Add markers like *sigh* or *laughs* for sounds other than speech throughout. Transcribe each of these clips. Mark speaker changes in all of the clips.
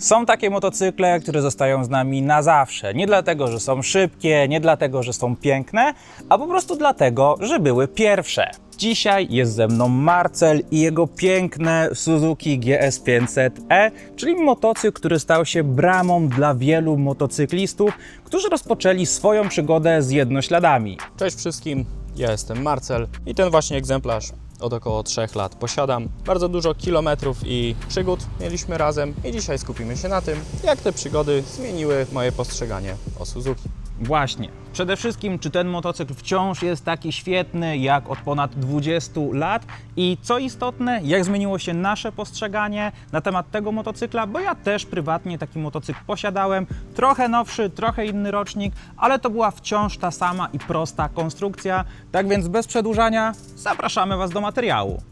Speaker 1: Są takie motocykle, które zostają z nami na zawsze. Nie dlatego, że są szybkie, nie dlatego, że są piękne, a po prostu dlatego, że były pierwsze. Dzisiaj jest ze mną Marcel i jego piękne Suzuki GS500e, E, czyli motocykl, który stał się bramą dla wielu motocyklistów, którzy rozpoczęli swoją przygodę z jednośladami.
Speaker 2: Cześć wszystkim, ja jestem Marcel i ten właśnie egzemplarz od około 3 lat posiadam. Bardzo dużo kilometrów i przygód mieliśmy razem i dzisiaj skupimy się na tym, jak te przygody zmieniły moje postrzeganie o Suzuki.
Speaker 1: Właśnie. Przede wszystkim, czy ten motocykl wciąż jest taki świetny jak od ponad 20 lat i co istotne, jak zmieniło się nasze postrzeganie na temat tego motocykla, bo ja też prywatnie taki motocykl posiadałem, trochę nowszy, trochę inny rocznik, ale to była wciąż ta sama i prosta konstrukcja. Tak więc bez przedłużania zapraszamy Was do materiału.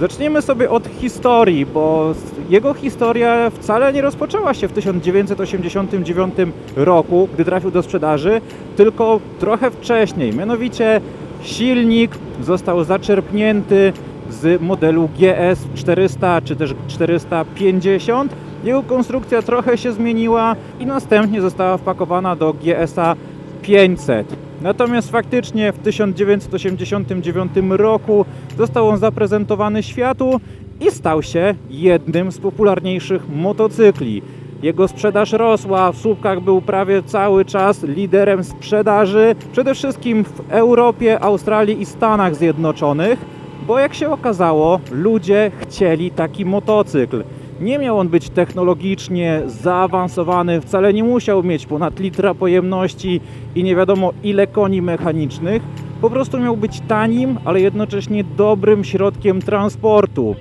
Speaker 1: Zaczniemy sobie od historii, bo jego historia wcale nie rozpoczęła się w 1989 roku, gdy trafił do sprzedaży, tylko trochę wcześniej. Mianowicie silnik został zaczerpnięty z modelu GS 400 czy też 450. Jego konstrukcja trochę się zmieniła i następnie została wpakowana do GSA 500. Natomiast faktycznie w 1989 roku został on zaprezentowany światu i stał się jednym z popularniejszych motocykli. Jego sprzedaż rosła, w słupkach był prawie cały czas liderem sprzedaży, przede wszystkim w Europie, Australii i Stanach Zjednoczonych, bo jak się okazało, ludzie chcieli taki motocykl. Nie miał on być technologicznie zaawansowany, wcale nie musiał mieć ponad litra pojemności i nie wiadomo ile koni mechanicznych. Po prostu miał być tanim, ale jednocześnie dobrym środkiem transportu.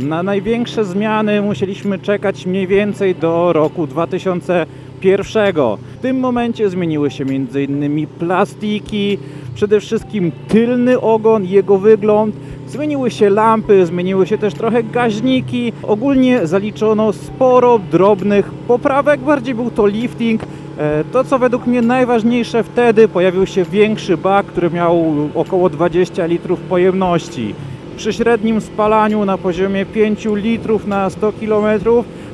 Speaker 1: Na największe zmiany musieliśmy czekać mniej więcej do roku 2001. W tym momencie zmieniły się m.in. plastiki, przede wszystkim tylny ogon jego wygląd. Zmieniły się lampy, zmieniły się też trochę gaźniki. Ogólnie zaliczono sporo drobnych poprawek, bardziej był to lifting. E, To, co według mnie najważniejsze wtedy, pojawił się większy bak, który miał około 20 litrów pojemności. Przy średnim spalaniu na poziomie 5 litrów na 100 km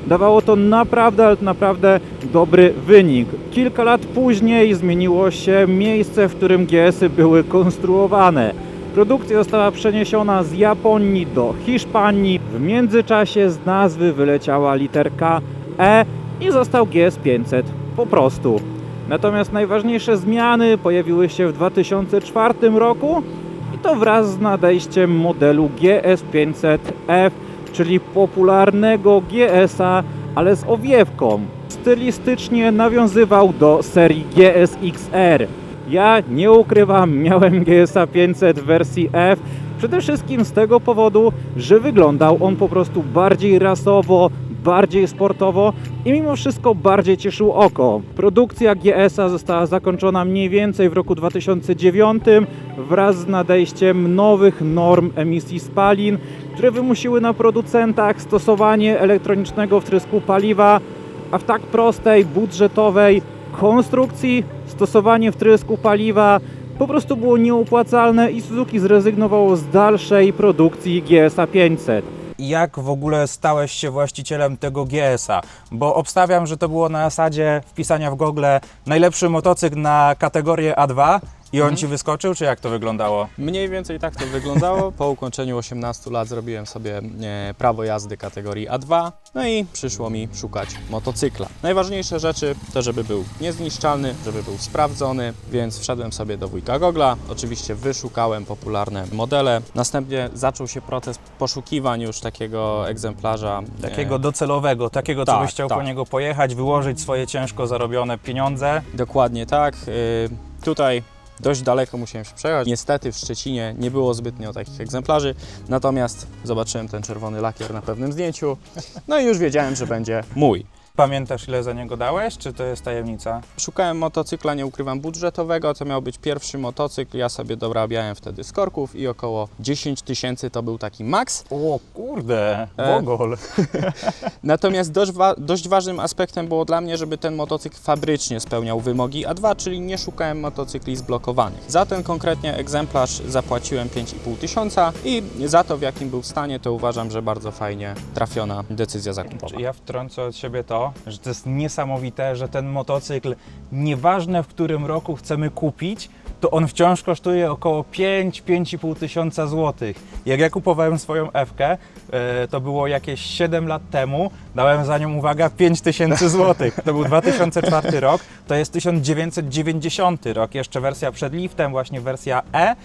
Speaker 1: dawało to naprawdę, naprawdę dobry wynik. Kilka lat później zmieniło się miejsce, w którym GS-y były konstruowane. Produkcja została przeniesiona z Japonii do Hiszpanii. W międzyczasie z nazwy wyleciała literka E i został GS500 po prostu. Natomiast najważniejsze zmiany pojawiły się w 2004 roku to wraz z nadejściem modelu GS500F, czyli popularnego GS-a, ale z owiewką. Stylistycznie nawiązywał do serii GSX-R. Ja nie ukrywam, miałem GSA 500 w wersji F. Przede wszystkim z tego powodu, że wyglądał on po prostu bardziej rasowo, bardziej sportowo i mimo wszystko bardziej cieszył oko. Produkcja GS-a została zakończona mniej więcej w roku 2009 wraz z nadejściem nowych norm emisji spalin, które wymusiły na producentach stosowanie elektronicznego wtrysku paliwa, a w tak prostej, budżetowej konstrukcji stosowanie wtrysku paliwa po prostu było nieopłacalne i Suzuki zrezygnowało z dalszej produkcji GSA 500. Jak w ogóle stałeś się właścicielem tego GS-a? Bo obstawiam, że to było na zasadzie wpisania w Google najlepszy motocykl na kategorię A2 i on ci wyskoczył, czy jak to wyglądało?
Speaker 2: Mniej więcej tak to wyglądało. Po ukończeniu 18 lat zrobiłem sobie e, prawo jazdy kategorii A2, no i przyszło mi szukać motocykla. Najważniejsze rzeczy to, żeby był niezniszczalny, żeby był sprawdzony, więc wszedłem sobie do wujka Gogla. Oczywiście wyszukałem popularne modele. Następnie zaczął się proces poszukiwań już takiego egzemplarza. e,
Speaker 1: Takiego docelowego, takiego, co
Speaker 2: tak,
Speaker 1: byś chciał
Speaker 2: tak.
Speaker 1: po niego pojechać, wyłożyć swoje ciężko zarobione pieniądze.
Speaker 2: Dokładnie tak. Y, Tutaj dość daleko musiałem się przejechać. Niestety w Szczecinie nie było zbytnio takich egzemplarzy, natomiast zobaczyłem ten czerwony lakier na pewnym zdjęciu, no i już wiedziałem, że będzie mój.
Speaker 1: Pamiętasz ile za niego dałeś, czy to jest tajemnica?
Speaker 2: Szukałem motocykla, nie ukrywam, budżetowego, to miał być pierwszy motocykl. Ja sobie dorabiałem wtedy z korków i około 10 tysięcy to był taki maks.
Speaker 1: O kurde,
Speaker 2: E,
Speaker 1: Bogol. *laughs*
Speaker 2: Natomiast dość, wa- dość ważnym aspektem było dla mnie, żeby ten motocykl fabrycznie spełniał wymogi A2, czyli nie szukałem motocykli zblokowanych. Za ten konkretnie egzemplarz zapłaciłem 5,5 tysiąca i za to w jakim był stanie, to uważam, że bardzo fajnie trafiona decyzja zakupowa.
Speaker 1: Ja wtrącę od siebie to, że to jest niesamowite, że ten motocykl, nieważne w którym roku chcemy kupić, to on wciąż kosztuje około 5-5,5 tysiąca złotych. Jak ja kupowałem swoją F-kę, e, to było jakieś 7 lat temu, dałem za nią, uwaga, 5 tysięcy złotych. To był 2004 rok, to jest 1990 rok, jeszcze wersja przed liftem, właśnie wersja E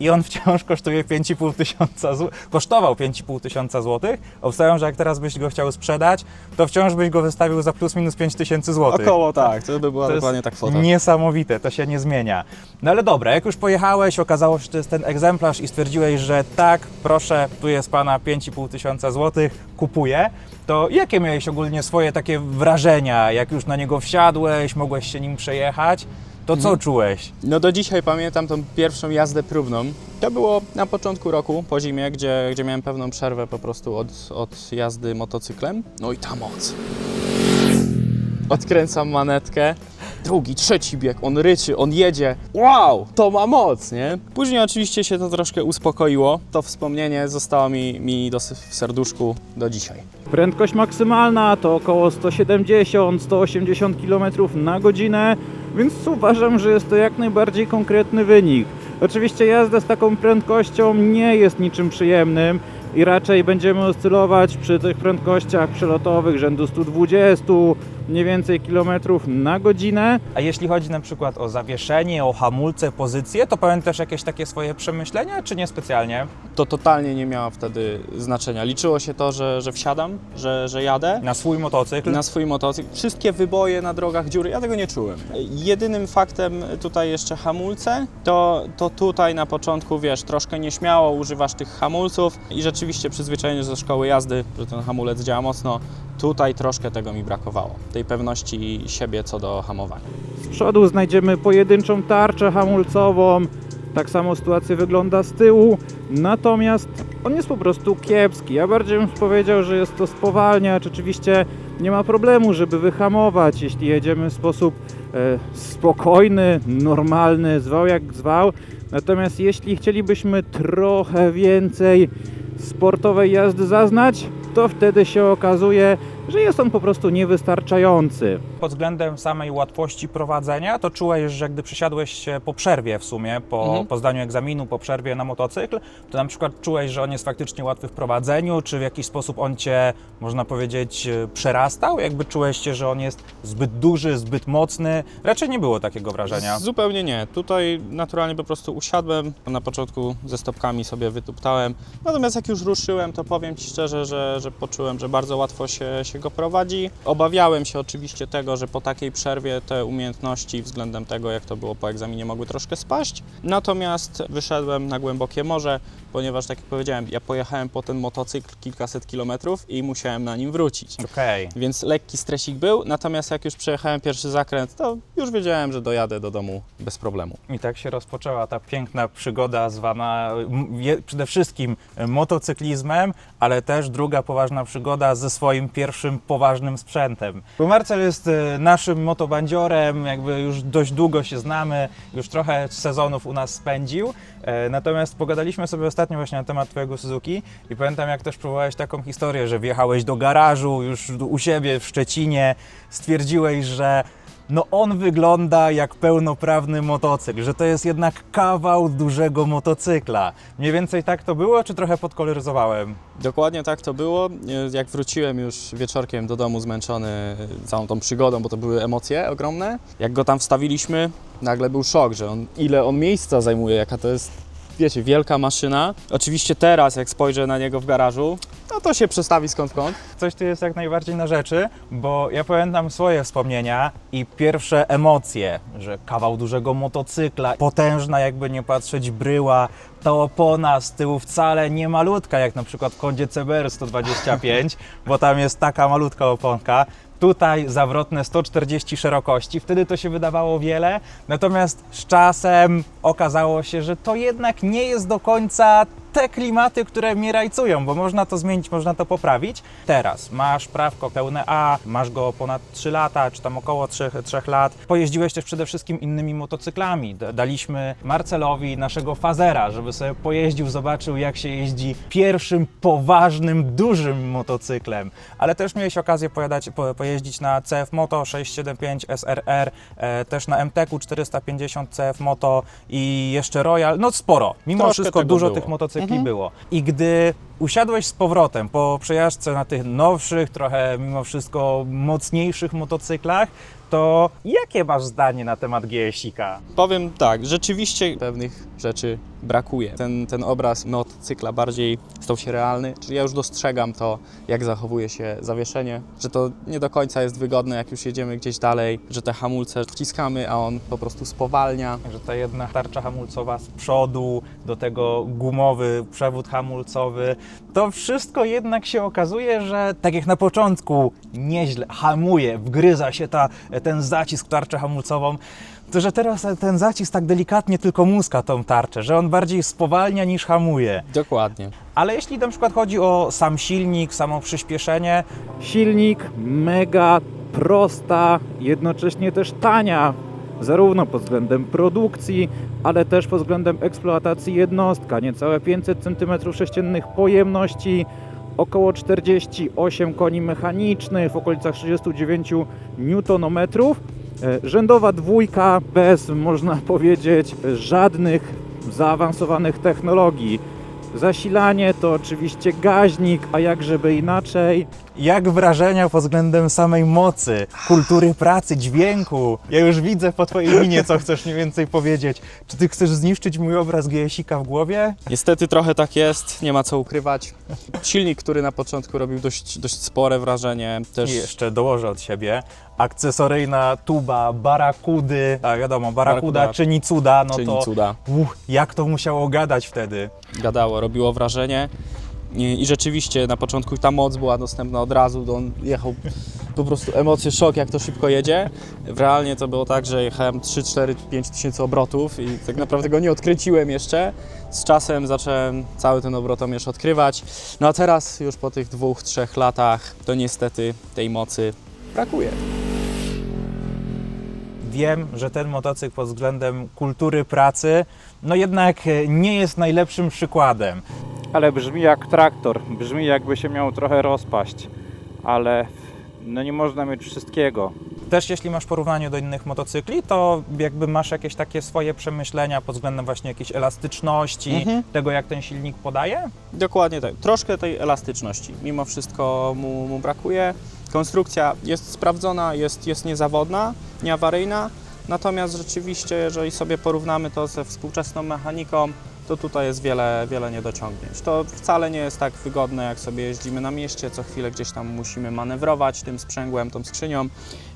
Speaker 1: i on wciąż kosztuje 5,5 tysiąca zł. Kosztował 5,5 tysiąca złotych. Obstawiam, że jak teraz byś go chciał sprzedać, to wciąż byś go wystawił za plus minus 5 tysięcy złotych.
Speaker 2: Około tak, to by była
Speaker 1: To
Speaker 2: dokładnie tak kwota.
Speaker 1: Niesamowite, to się nie zmienia. No ale dobra, jak już pojechałeś, okazało się, że to jest ten egzemplarz i stwierdziłeś, że tak, proszę, tu jest pana 5,5 tysiąca złotych, kupuję, to jakie miałeś ogólnie swoje takie wrażenia, jak już na niego wsiadłeś, mogłeś się nim przejechać, to co
Speaker 2: Mhm.
Speaker 1: czułeś?
Speaker 2: No do dzisiaj pamiętam tą pierwszą jazdę próbną. To było na początku roku, po zimie, gdzie, gdzie miałem pewną przerwę po prostu od, od jazdy motocyklem. No i ta moc. Odkręcam manetkę. Drugi, trzeci bieg, on ryczy, on jedzie. Wow, to ma moc, nie? Później oczywiście się to troszkę uspokoiło. To wspomnienie zostało mi, mi dos- w serduszku do dzisiaj.
Speaker 3: Prędkość maksymalna to około 170-180 km na godzinę, więc uważam, że jest to jak najbardziej konkretny wynik. Oczywiście jazda z taką prędkością nie jest niczym przyjemnym i raczej będziemy oscylować przy tych prędkościach przelotowych rzędu 120 mniej więcej kilometrów na godzinę.
Speaker 1: A jeśli chodzi na przykład o zawieszenie, o hamulce, pozycję, to pamiętasz jakieś takie swoje przemyślenia, czy niespecjalnie?
Speaker 2: To totalnie nie miało wtedy znaczenia. Liczyło się to, że, że wsiadam, że, że jadę.
Speaker 1: Na swój motocykl?
Speaker 2: na swój motocykl. Wszystkie wyboje na drogach, dziury, ja tego nie czułem. Jedynym faktem tutaj jeszcze hamulce, to, to tutaj na początku, wiesz, troszkę nieśmiało używasz tych hamulców i rzeczywiście przyzwyczajenie ze szkoły jazdy, że ten hamulec działa mocno, tutaj troszkę tego mi brakowało, tej pewności siebie co do hamowania.
Speaker 3: Z przodu znajdziemy pojedynczą tarczę hamulcową. Tak samo sytuacja wygląda z tyłu. Natomiast on jest po prostu kiepski. Ja bardziej bym powiedział, że jest to spowalniacz. Oczywiście nie ma problemu, żeby wyhamować, jeśli jedziemy w sposób e, spokojny, normalny, zwał jak zwał. Natomiast jeśli chcielibyśmy trochę więcej sportowej jazdy zaznać, to wtedy się okazuje, że jest on po prostu niewystarczający.
Speaker 1: Pod względem samej łatwości prowadzenia, to czułeś, że gdy przesiadłeś się po przerwie w sumie, po,
Speaker 2: Mhm.
Speaker 1: po zdaniu egzaminu, po przerwie na motocykl, to na przykład czułeś, że on jest faktycznie łatwy w prowadzeniu, czy w jakiś sposób on cię, można powiedzieć, e, przerastał? Jakby czułeś się, że on jest zbyt duży, zbyt mocny? Raczej nie było takiego wrażenia.
Speaker 2: Zupełnie nie. Tutaj naturalnie po prostu usiadłem. Na początku ze stopkami sobie wytuptałem. Natomiast jak już ruszyłem, to powiem Ci szczerze, że, że poczułem, że bardzo łatwo się, się go prowadzi. Obawiałem się oczywiście tego, że po takiej przerwie te umiejętności względem tego, jak to było po egzaminie, mogły troszkę spaść. Natomiast wyszedłem na głębokie morze, ponieważ tak jak powiedziałem, ja pojechałem po ten motocykl kilkaset kilometrów i musiałem na nim wrócić.
Speaker 1: Okej.
Speaker 2: Więc lekki stresik był, natomiast jak już przejechałem pierwszy zakręt, to już wiedziałem, że dojadę do domu bez problemu.
Speaker 1: I tak się rozpoczęła ta piękna przygoda zwana m, je, przede wszystkim motocyklizmem, ale też druga poważna przygoda ze swoim pierwszym poważnym sprzętem. Bo Marcel jest e, naszym motobandziorem, jakby już dość długo się znamy, już trochę sezonów u nas spędził, e, natomiast pogadaliśmy sobie ostatnio właśnie na temat Twojego Suzuki i pamiętam jak też próbowałeś taką historię, że wjechałeś do garażu już u siebie w Szczecinie, stwierdziłeś, że no on wygląda jak pełnoprawny motocykl, że to jest jednak kawał dużego motocykla. Mniej więcej tak to było, czy trochę podkoloryzowałem?
Speaker 2: Dokładnie tak to było. Jak wróciłem już wieczorkiem do domu zmęczony całą tą przygodą, bo to były emocje ogromne, jak go tam wstawiliśmy, nagle był szok, że on, ile on miejsca zajmuje, jaka to jest, wiecie, wielka maszyna. Oczywiście teraz, jak spojrzę na niego w garażu, no to się przestawi skąd kąd.
Speaker 1: Coś tu jest jak najbardziej na rzeczy, bo ja pamiętam swoje wspomnienia i pierwsze emocje, że kawał dużego motocykla, potężna jakby nie patrzeć bryła, ta opona z tyłu wcale nie malutka, jak na przykład w Hondzie CBR 125, bo tam jest taka malutka oponka. Tutaj zawrotne 140 szerokości. Wtedy to się wydawało wiele, natomiast z czasem okazało się, że to jednak nie jest do końca te klimaty, które mnie rajcują, bo można to zmienić, można to poprawić. Teraz masz prawko pełne A, masz go ponad 3 lata, czy tam około 3, 3 lat. Pojeździłeś też przede wszystkim innymi motocyklami. Daliśmy Marcelowi naszego fazera, żeby sobie pojeździł, zobaczył jak się jeździ pierwszym poważnym, dużym motocyklem. Ale też miałeś okazję pojadać, po, pojeździć na CF Moto 675 SRR, e, też na MTQ 450 CF Moto i jeszcze Royal. No sporo. Mimo
Speaker 2: Troszkę
Speaker 1: wszystko dużo
Speaker 2: było.
Speaker 1: tych motocykli było. I gdy usiadłeś z powrotem po przejażdżce na tych nowszych, trochę mimo wszystko mocniejszych motocyklach, to jakie masz zdanie na temat GSika?
Speaker 2: Powiem tak, rzeczywiście pewnych rzeczy brakuje. Ten, ten obraz motocykla bardziej stał się realny, czyli ja już dostrzegam to, jak zachowuje się zawieszenie, że to nie do końca jest wygodne, jak już jedziemy gdzieś dalej, że te hamulce wciskamy, a on po prostu spowalnia.
Speaker 1: Że ta jedna tarcza hamulcowa z przodu, do tego gumowy przewód hamulcowy, to wszystko jednak się okazuje, że tak jak na początku nieźle hamuje, wgryza się ta, ten zacisk tarczę hamulcową, to że teraz ten zacisk tak delikatnie tylko muska tą tarczę, że on bardziej spowalnia niż hamuje.
Speaker 2: Dokładnie.
Speaker 1: Ale jeśli na przykład chodzi o sam silnik, samo przyspieszenie,
Speaker 3: Silnik mega prosta, jednocześnie też tania, zarówno pod względem produkcji, ale też pod względem eksploatacji jednostka. Niecałe 500 cm3 pojemności, około 48 koni mechanicznych, w okolicach 39 Nm. E, Rzędowa dwójka bez, można powiedzieć, żadnych zaawansowanych technologii. Zasilanie to oczywiście gaźnik, a jak żeby inaczej.
Speaker 1: jak wrażenia pod względem samej mocy, kultury pracy, dźwięku? Ja już widzę po Twojej minie, co chcesz mniej więcej powiedzieć. Czy Ty chcesz zniszczyć mój obraz GSika w głowie?
Speaker 2: Niestety trochę tak jest, nie ma co ukrywać. Silnik, który na początku robił dość, dość spore wrażenie, też
Speaker 1: I jeszcze dołożę od siebie. Akcesoryjna tuba, barakudy. A wiadomo, barakuda
Speaker 2: Barakuda
Speaker 1: czyni cuda, no
Speaker 2: czyni
Speaker 1: to
Speaker 2: cuda.
Speaker 1: uch, jak to musiało gadać wtedy?
Speaker 2: Gadało, robiło wrażenie. I, I rzeczywiście na początku ta moc była dostępna od razu, on jechał po prostu emocje, szok jak to szybko jedzie. Realnie to było tak, że jechałem 3, 4, 5 tysięcy obrotów i tak naprawdę go nie odkręciłem jeszcze. Z czasem zacząłem cały ten obrotomierz odkrywać. No a teraz już po tych dwóch, trzech latach to niestety tej mocy brakuje.
Speaker 1: Wiem, że ten motocykl pod względem kultury pracy, no jednak e, nie jest najlepszym przykładem.
Speaker 3: Ale brzmi jak traktor, brzmi jakby się miał trochę rozpaść, ale no nie można mieć wszystkiego.
Speaker 1: Też jeśli masz porównanie do innych motocykli, to jakby masz jakieś takie swoje przemyślenia pod względem właśnie jakiejś elastyczności,
Speaker 2: Mhm.
Speaker 1: tego jak ten silnik podaje?
Speaker 2: Dokładnie tak. Troszkę tej elastyczności. Mimo wszystko mu, mu brakuje. Konstrukcja jest sprawdzona, jest, jest niezawodna, nieawaryjna. Natomiast rzeczywiście, jeżeli sobie porównamy to ze współczesną mechaniką, to tutaj jest wiele, wiele niedociągnięć. To wcale nie jest tak wygodne, jak sobie jeździmy na mieście, co chwilę gdzieś tam musimy manewrować tym sprzęgłem, tą skrzynią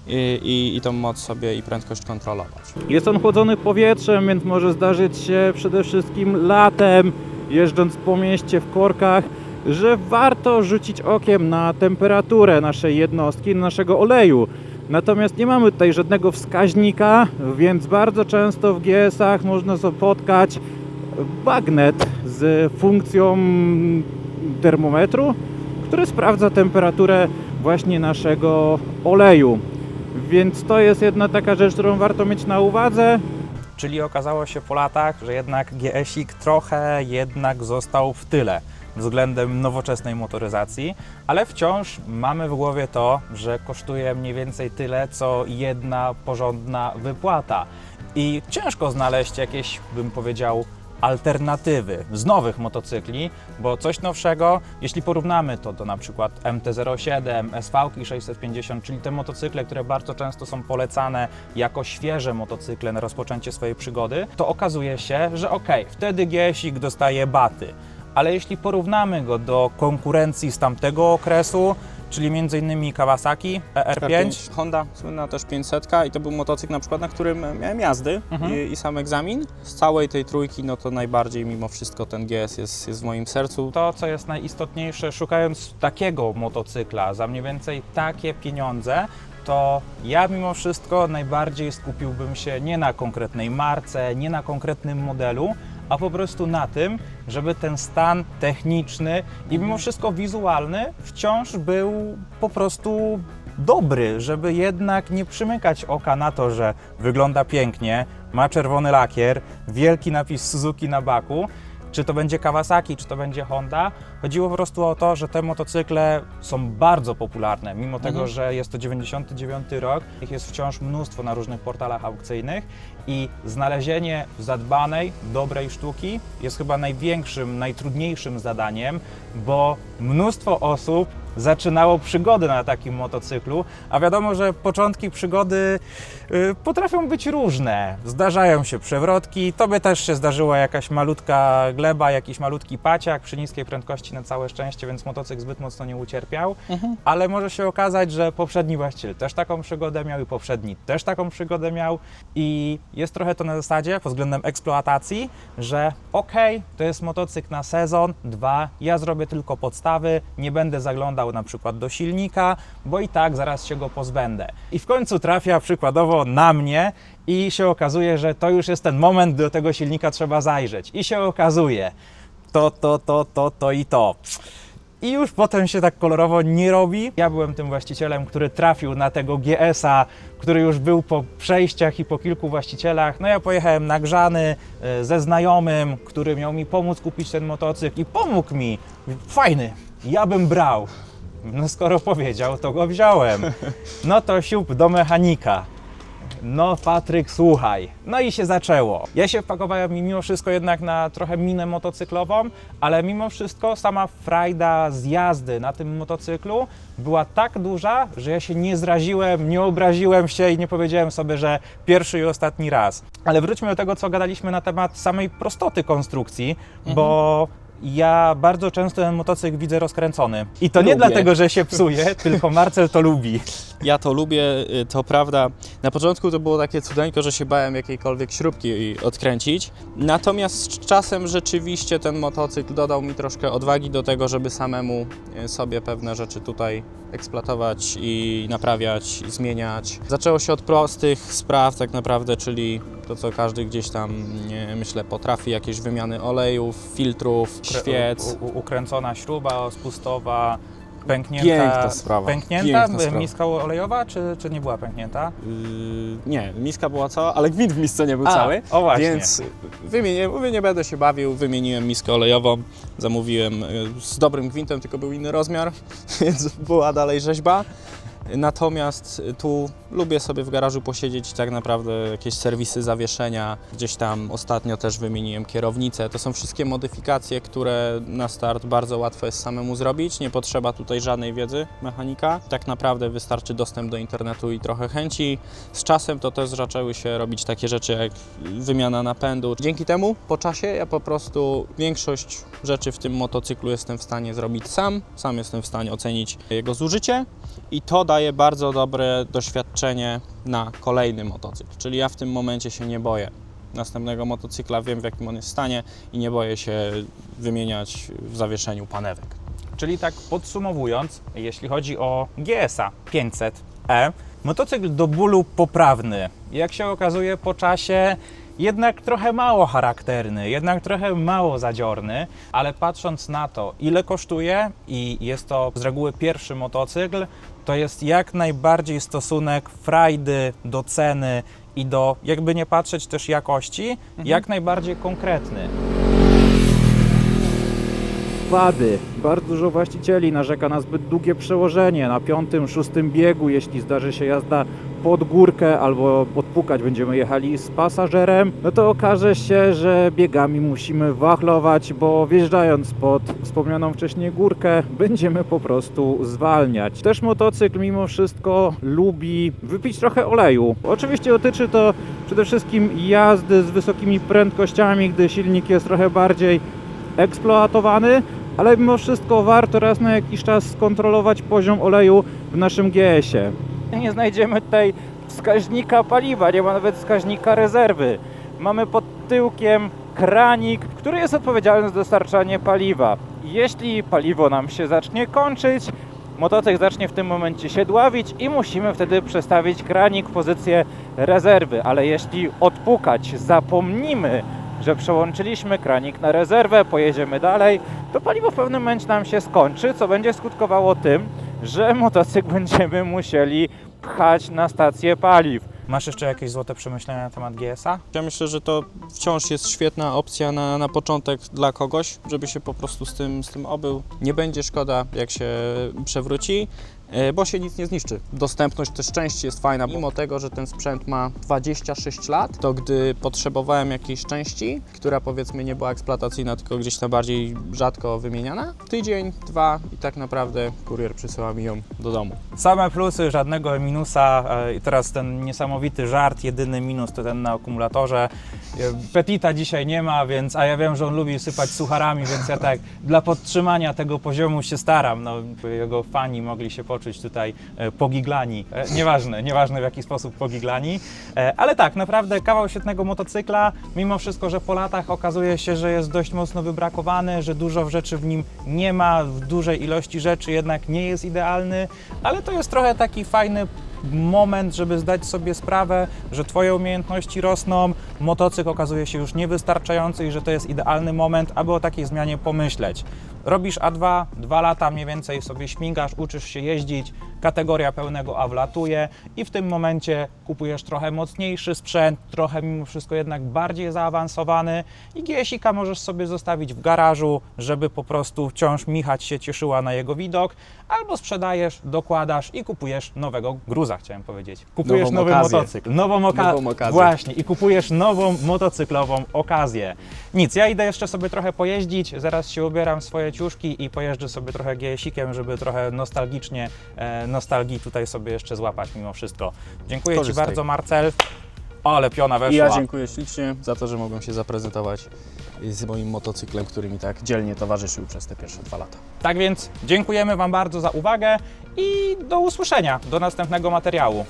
Speaker 2: i, i, i tą moc sobie i prędkość kontrolować.
Speaker 3: Jest on chłodzony powietrzem, więc może zdarzyć się przede wszystkim latem, jeżdżąc po mieście w korkach, że warto rzucić okiem na temperaturę naszej jednostki, naszego oleju. Natomiast nie mamy tutaj żadnego wskaźnika, więc bardzo często w GS-ach można spotkać bagnet z funkcją termometru, który sprawdza temperaturę właśnie naszego oleju. Więc to jest jedna taka rzecz, którą warto mieć na uwadze.
Speaker 1: Czyli okazało się po latach, że jednak GSik trochę jednak został w tyle względem nowoczesnej motoryzacji, ale wciąż mamy w głowie to, że kosztuje mniej więcej tyle, co jedna porządna wypłata. I ciężko znaleźć jakieś, bym powiedział, alternatywy z nowych motocykli, bo coś nowszego, jeśli porównamy to do na przykład MT-07, SV 650, czyli te motocykle, które bardzo często są polecane jako świeże motocykle na rozpoczęcie swojej przygody, to okazuje się, że ok, wtedy GSik dostaje baty, ale jeśli porównamy go do konkurencji z tamtego okresu, czyli m.in. Kawasaki E ER5.
Speaker 2: Honda, słynna też 500 i to był motocykl na przykład, na którym miałem jazdy
Speaker 1: Mhm.
Speaker 2: i, i sam egzamin. Z całej tej trójki, no to najbardziej mimo wszystko ten GS jest, jest w moim sercu.
Speaker 1: To, co jest najistotniejsze, szukając takiego motocykla za mniej więcej takie pieniądze, to ja mimo wszystko najbardziej skupiłbym się nie na konkretnej marce, nie na konkretnym modelu, a po prostu na tym, żeby ten stan techniczny i mimo wszystko wizualny wciąż był po prostu dobry, żeby jednak nie przymykać oka na to, że wygląda pięknie, ma czerwony lakier, wielki napis Suzuki na baku, czy to będzie Kawasaki, czy to będzie Honda. Chodziło po prostu o to, że te motocykle są bardzo popularne, mimo tego, że jest to 99 rok, ich jest wciąż mnóstwo na różnych portalach aukcyjnych i znalezienie zadbanej, dobrej sztuki jest chyba największym, najtrudniejszym zadaniem, bo mnóstwo osób zaczynało przygodę na takim motocyklu, a wiadomo, że początki przygody y, potrafią być różne. Zdarzają się przewrotki, tobie też się zdarzyła jakaś malutka gleba, jakiś malutki paciak przy niskiej prędkości na całe szczęście, więc motocykl zbyt mocno nie ucierpiał, ale może się okazać, że poprzedni właściciel też taką przygodę miał i poprzedni też taką przygodę miał i jest trochę to na zasadzie pod względem eksploatacji, że okej, to jest motocykl na sezon, dwa, ja zrobię tylko podstawy, nie będę zaglądał na przykład do silnika, bo i tak zaraz się go pozbędę. I w końcu trafia przykładowo na mnie i się okazuje, że to już jest ten moment, do tego silnika trzeba zajrzeć. I się okazuje to, to, to, to, to i to. I już potem się tak kolorowo nie robi. Ja byłem tym właścicielem, który trafił na tego GS-a, który już był po przejściach i po kilku właścicielach. No ja pojechałem nagrzany e, ze znajomym, który miał mi pomóc kupić ten motocykl i pomógł mi. Fajny, ja bym brał. No skoro powiedział, to go wziąłem. No to siup do mechanika. No, Patryk, słuchaj. No i się zaczęło. Ja się wpakowałem mimo wszystko jednak na trochę minę motocyklową, ale mimo wszystko sama frajda z jazdy na tym motocyklu była tak duża, że ja się nie zraziłem, nie obraziłem się i nie powiedziałem sobie, że pierwszy i ostatni raz. Ale wróćmy do tego, co gadaliśmy na temat samej prostoty konstrukcji, bo ja bardzo często ten motocykl widzę rozkręcony. I to nie
Speaker 2: Lubię.
Speaker 1: dlatego, że się psuje, *laughs* tylko Marcel to lubi.
Speaker 2: Ja to lubię, y, to prawda. Na początku to było takie cudeńko, że się bałem jakiejkolwiek śrubki odkręcić. Natomiast z czasem rzeczywiście ten motocykl dodał mi troszkę odwagi do tego, żeby samemu y, sobie pewne rzeczy tutaj eksploatować i naprawiać, i zmieniać. Zaczęło się od prostych spraw tak naprawdę, czyli to co każdy gdzieś tam, nie, myślę, potrafi, jakieś wymiany olejów, filtrów, świec.
Speaker 1: U, u, ukręcona śruba spustowa, pęknięta.
Speaker 2: Piękna sprawa,
Speaker 1: Pęknięta
Speaker 2: piękna sprawa.
Speaker 1: miska olejowa, czy, czy nie była pęknięta?
Speaker 2: Yy, nie, miska była cała, ale gwint w misce nie był
Speaker 1: A,
Speaker 2: cały.
Speaker 1: o właśnie.
Speaker 2: Więc wymienię, mówię, nie będę się bawił, wymieniłem miskę olejową, zamówiłem y, z dobrym gwintem, tylko był inny rozmiar, *laughs* więc była dalej rzeźba. Natomiast tu lubię sobie w garażu posiedzieć tak naprawdę jakieś serwisy zawieszenia. Gdzieś tam ostatnio też wymieniłem kierownicę. To są wszystkie modyfikacje, które na start bardzo łatwo jest samemu zrobić. Nie potrzeba tutaj żadnej wiedzy mechanika. Tak naprawdę wystarczy dostęp do internetu i trochę chęci. Z czasem to też zaczęły się robić takie rzeczy jak wymiana napędu. Dzięki temu po czasie ja po prostu większość rzeczy w tym motocyklu jestem w stanie zrobić sam. Sam jestem w stanie ocenić jego zużycie i to daje bardzo dobre doświadczenie na kolejny motocykl. Czyli ja w tym momencie się nie boję następnego motocykla, wiem w jakim on jest stanie i nie boję się wymieniać w zawieszeniu panewek.
Speaker 1: Czyli tak podsumowując, jeśli chodzi o GS-a 500e, motocykl do bólu poprawny. Jak się okazuje po czasie jednak trochę mało charakterny, jednak trochę mało zadziorny, ale patrząc na to, ile kosztuje i jest to z reguły pierwszy motocykl, to jest jak najbardziej stosunek frajdy do ceny i do, jakby nie patrzeć też jakości, jak najbardziej konkretny.
Speaker 3: Wady. Bardzo dużo właścicieli narzeka na zbyt długie przełożenie na piątym, szóstym biegu, jeśli zdarzy się jazda pod górkę albo odpukać będziemy jechali z pasażerem, no to okaże się, że biegami musimy wachlować, bo wjeżdżając pod wspomnianą wcześniej górkę, będziemy po prostu zwalniać. Też motocykl mimo wszystko lubi wypić trochę oleju. Oczywiście dotyczy to przede wszystkim jazdy z wysokimi prędkościami, gdy silnik jest trochę bardziej eksploatowany, ale mimo wszystko warto raz na jakiś czas skontrolować poziom oleju w naszym GS-ie. Nie znajdziemy tutaj wskaźnika paliwa, nie ma nawet wskaźnika rezerwy. Mamy pod tyłkiem kranik, który jest odpowiedzialny za dostarczanie paliwa. Jeśli paliwo nam się zacznie kończyć, motocykl zacznie w tym momencie się dławić i musimy wtedy przestawić kranik w pozycję rezerwy. Ale jeśli odpukać, zapomnimy, że przełączyliśmy kranik na rezerwę, pojedziemy dalej, to paliwo w pewnym momencie nam się skończy, co będzie skutkowało tym, że motocykl będziemy musieli pchać na stację paliw.
Speaker 1: Masz jeszcze jakieś złote przemyślenia na temat GS-a?
Speaker 2: Ja myślę, że to wciąż jest świetna opcja na, na początek dla kogoś, żeby się po prostu z tym, z tym obył. Nie będzie szkoda, jak się przewróci, bo się nic nie zniszczy. Dostępność też części jest fajna. Mimo tego, że ten sprzęt ma 26 lat, to gdy potrzebowałem jakiejś części, która powiedzmy nie była eksploatacyjna, tylko gdzieś tam bardziej rzadko wymieniana, tydzień, dwa i tak naprawdę kurier przysyła mi ją do domu.
Speaker 1: Same plusy, żadnego minusa. E, I teraz ten niesamowity żart, jedyny minus to ten na akumulatorze. E, Petita dzisiaj nie ma, więc, a ja wiem, że on lubi sypać sucharami, więc ja tak dla podtrzymania tego poziomu się staram. No, jego fani mogli się poczuć tutaj e, pogiglani. E, Nieważne, nieważne w jaki sposób pogiglani. E, Ale tak, naprawdę kawał świetnego motocykla, mimo wszystko, że po latach okazuje się, że jest dość mocno wybrakowany, że dużo rzeczy w nim nie ma, w dużej ilości rzeczy jednak nie jest idealny, ale to jest trochę taki fajny moment, żeby zdać sobie sprawę, że Twoje umiejętności rosną, motocykl okazuje się już niewystarczający i że to jest idealny moment, aby o takiej zmianie pomyśleć. Robisz A2, dwa lata mniej więcej sobie śmigasz, uczysz się jeździć, kategoria pełnego A wlatuje i w tym momencie kupujesz trochę mocniejszy sprzęt, trochę mimo wszystko jednak bardziej zaawansowany i GSika możesz sobie zostawić w garażu, żeby po prostu wciąż Michać się cieszyła na jego widok, albo sprzedajesz, dokładasz i kupujesz nowego gruza, chciałem powiedzieć. Kupujesz
Speaker 2: Nową
Speaker 1: nowy
Speaker 2: okazję.
Speaker 1: motocykl, nową, oka-
Speaker 2: Nową okazję.
Speaker 1: Właśnie, i kupujesz nową motocyklową okazję. Nic, ja idę jeszcze sobie trochę pojeździć, zaraz się ubieram w ciuszki i pojeżdżę sobie trochę GS-ikiem, żeby trochę nostalgicznie, e, nostalgii tutaj sobie jeszcze złapać mimo wszystko. Dziękuję Ci
Speaker 2: Korzystaj.
Speaker 1: bardzo Marcel. Ale piona weszła.
Speaker 2: I ja dziękuję ślicznie za to, że mogłem się zaprezentować z moim motocyklem, który mi tak dzielnie towarzyszył przez te pierwsze dwa lata.
Speaker 1: Tak więc dziękujemy Wam bardzo za uwagę i do usłyszenia, do następnego materiału.